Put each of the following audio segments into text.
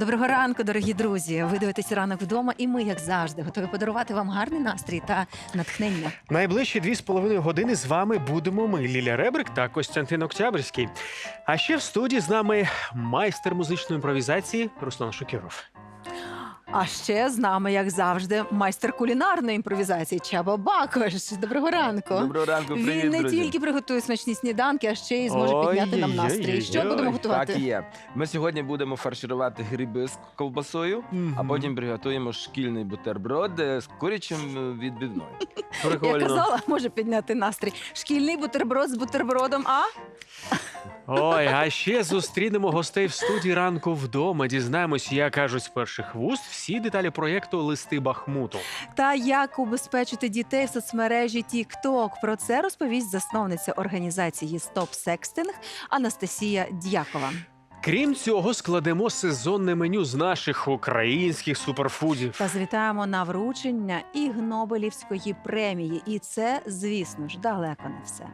Доброго ранку, дорогі друзі. Ви дивитесь ранок вдома, і ми, як завжди, готові подарувати вам гарний настрій та натхнення. Найближчі дві з половиною години з вами будемо ми, Ліля Ребрик та Костянтин Октябрьський. А ще в студії з нами майстер музичної імпровізації Руслан Шукіров. А ще з нами, як завжди, майстер кулінарної імпровізації Чаба Бакош. Доброго ранку. Доброго ранку, привіт, Він не друзі. тільки приготує смачні сніданки, а ще й зможе Ой, підняти нам ой, настрій. ой, Що ой. будемо готувати? Так і є. Ми сьогодні будемо фарширувати гриби з ковбасою, а потім приготуємо шкільний бутерброд е, з курячим е, відбивною. Я казала, може підняти настрій. Шкільний бутерброд з бутербродом, а? Ой, а ще зустрінемо гостей в студії ранку вдома. Дізнаємось, як кажуть з перших вуст всі деталі проєкту Листи Бахмуту. Та як убезпечити дітей в соцмережі TikTok. Про це розповість засновниця організації Стоп Секстинг Анастасія Дякова. Крім цього, складемо сезонне меню з наших українських суперфудів. Та завітаємо на вручення Ігнобелівської премії. І це, звісно ж, далеко не все.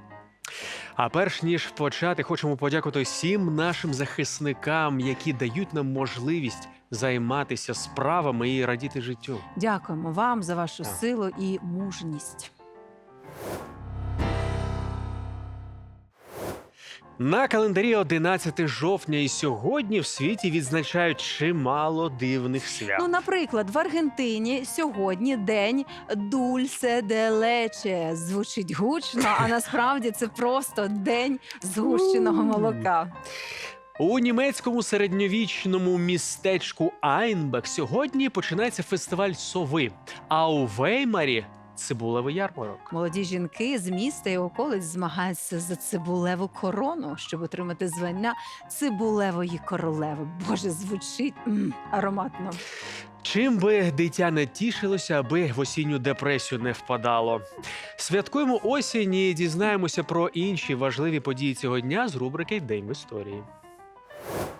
А перш ніж почати, хочемо подякувати всім нашим захисникам, які дають нам можливість займатися справами і радіти життю. Дякуємо вам за вашу силу і мужність. На календарі 11 жовтня і сьогодні в світі відзначають чимало дивних свят. Ну, наприклад, в Аргентині сьогодні день Дульсе де Лече. Звучить гучно, а насправді це просто день згущеного молока. У німецькому середньовічному містечку Айнбек сьогодні починається фестиваль сови. А у Веймарі цибулевий ярмарок. Молоді жінки з міста і околиць змагаються за цибулеву корону, щоб отримати звання цибулевої королеви. Боже, звучить м, ароматно. Чим би дитя не тішилося, аби в осінню депресію не впадало. Святкуємо осінь і дізнаємося про інші важливі події цього дня з рубрики День в історії. –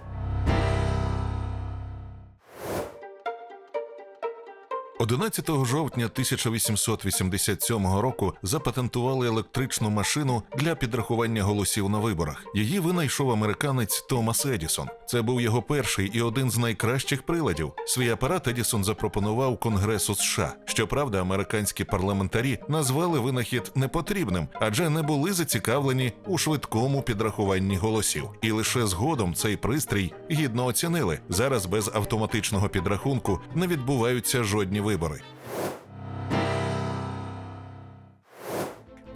11 жовтня 1887 року запатентували електричну машину для підрахування голосів на виборах. Її винайшов американець Томас Едісон. Це був його перший і один з найкращих приладів. Свій апарат Едісон запропонував Конгресу США. Щоправда, американські парламентарі назвали винахід непотрібним, адже не були зацікавлені у швидкому підрахуванні голосів. І лише згодом цей пристрій гідно оцінили. Зараз без автоматичного підрахунку не відбуваються жодні вибори.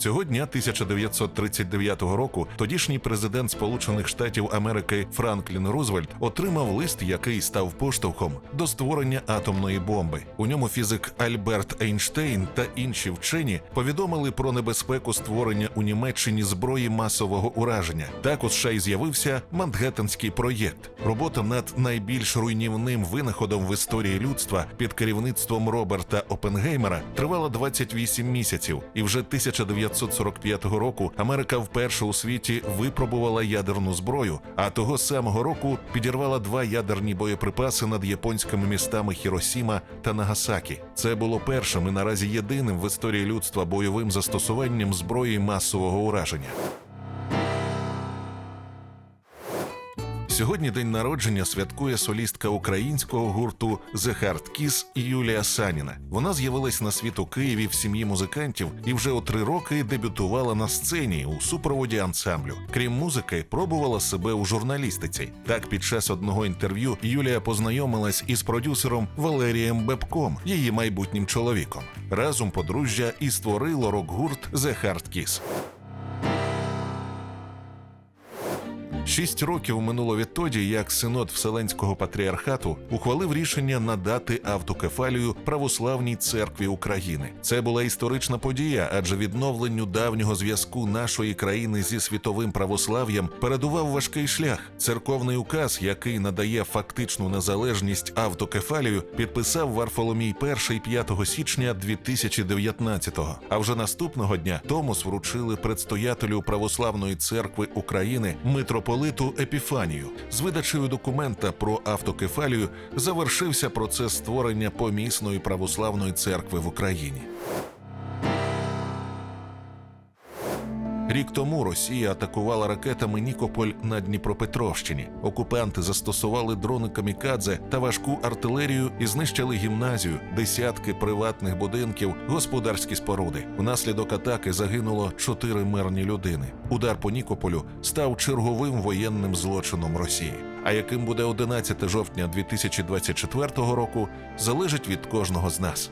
Цього дня 1939 року тодішній президент Сполучених Штатів Америки Франклін Рузвельт отримав лист, який став поштовхом до створення атомної бомби. У ньому фізик Альберт Ейнштейн та інші вчені повідомили про небезпеку створення у Німеччині зброї масового ураження. Так у США й з'явився Мангеттенський проєкт. Робота над найбільш руйнівним винаходом в історії людства під керівництвом Роберта Опенгеймера тривала 28 місяців, і вже 1945 року Америка вперше у світі випробувала ядерну зброю, а того самого року підірвала два ядерні боєприпаси над японськими містами Хіросіма та Нагасакі. Це було першим і наразі єдиним в історії людства бойовим застосуванням зброї масового ураження. Сьогодні день народження святкує солістка українського гурту The Hard Kiss Юлія Саніна. Вона з'явилась на світ у Києві в сім'ї музикантів і вже у три роки дебютувала на сцені у супроводі ансамблю. Крім музики, пробувала себе у журналістиці. Так, під час одного інтерв'ю Юлія познайомилась із продюсером Валерієм Бебком, її майбутнім чоловіком. Разом подружжя і створило рок-гурт The Hard Kiss. Шість років минуло відтоді, як синод Вселенського патріархату ухвалив рішення надати автокефалію православній церкві України. Це була історична подія, адже відновленню давнього зв'язку нашої країни зі світовим православ'ям передував важкий шлях. Церковний указ, який надає фактичну незалежність автокефалію, підписав Варфоломій І 5 січня 2019-го. А вже наступного дня Томос вручили предстоятелю Православної церкви України митрополиту Епіфанію. З видачею документа про автокефалію завершився процес створення помісної православної церкви в Україні. Рік тому Росія атакувала ракетами Нікополь на Дніпропетровщині. Окупанти застосували дрони камікадзе та важку артилерію і знищили гімназію, десятки приватних будинків, господарські споруди. Внаслідок атаки загинуло чотири мирні людини. Удар по Нікополю став черговим воєнним злочином Росії. А яким буде 11 жовтня 2024 року, залежить від кожного з нас.